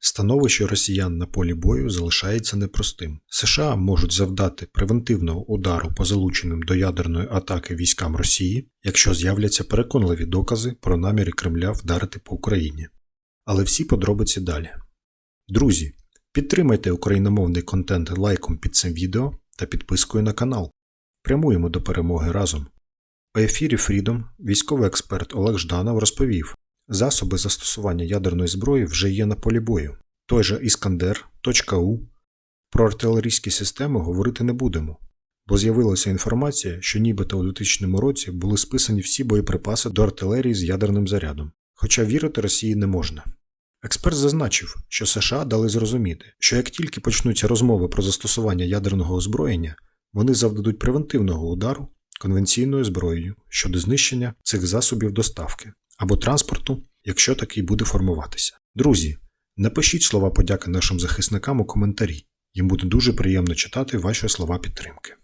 Становище росіян на полі бою залишається непростим. США можуть завдати превентивного удару по залученим до ядерної атаки військам Росії, якщо з'являться переконливі докази про наміри Кремля вдарити по Україні. Але всі подробиці далі. Друзі, підтримайте україномовний контент лайком під цим відео та підпискою на канал. Прямуємо до перемоги разом. У ефірі Freedom військовий експерт Олег Жданов розповів, засоби застосування ядерної зброї вже є на полі бою. Той же Іскандер, .у. Про артилерійські системи говорити не будемо, бо з'явилася інформація, що нібито у 2000 році були списані всі боєприпаси до артилерії з ядерним зарядом, хоча вірити Росії не можна. Експерт зазначив, що США дали зрозуміти, що як тільки почнуться розмови про застосування ядерного озброєння, вони завдадуть превентивного удару конвенційною зброєю щодо знищення цих засобів доставки або транспорту, якщо такий буде формуватися. Друзі, напишіть слова подяки нашим захисникам у коментарі. Їм буде дуже приємно читати ваші слова підтримки.